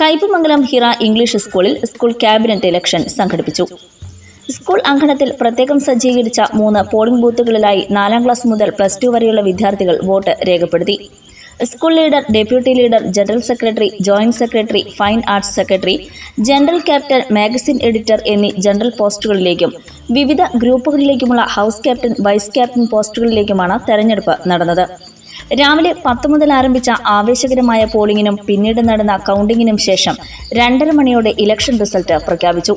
Kaipamangalam Hira English സ്കൂളിൽ school cabinet election സംഘടിപ്പിച്ചു. School അങ്കണത്തിൽ പ്രത്യേകം സജ്ജീകരിച്ച മൂന്ന് പോളിംഗ് ബൂത്തുകളിലായി നാലാം ക്ലാസ് മുതൽ പ്ലസ് ടു വരെയുള്ള വിദ്യാർത്ഥികൾ വോട്ട് രേഖപ്പെടുത്തി. School leader deputy leader general secretary joint secretary fine arts secretary general captain magazine editor എന്നീ ജനറൽ പോസ്റ്റുകളിലേക്കും വിവിധ ഗ്രൂപ്പുകളിലേക്കുമുള്ള ഹൗസ് ക്യാപ്റ്റൻ വൈസ് ക്യാപ്റ്റൻ പോസ്റ്റുകളിലേക്കുമാണ് തെരഞ്ഞെടുപ്പ് നടന്നത്. രാവിലെ പത്ത് മുതൽ ആരംഭിച്ച ആവേശകരമായ പോളിംഗിനും പിന്നീട് നടന്ന കൗണ്ടിങ്ങിനും ശേഷം രണ്ടര മണിയോടെ ഇലക്ഷൻ റിസൾട്ട് പ്രഖ്യാപിച്ചു.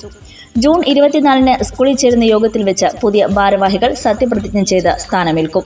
ജൂൺ ഇരുപത്തിനാലിന് സ്കൂളിൽ ചേരുന്ന യോഗത്തിൽ വെച്ച് പുതിയ ഭാരവാഹികൾ സത്യപ്രതിജ്ഞ ചെയ്ത് സ്ഥാനമേൽക്കും.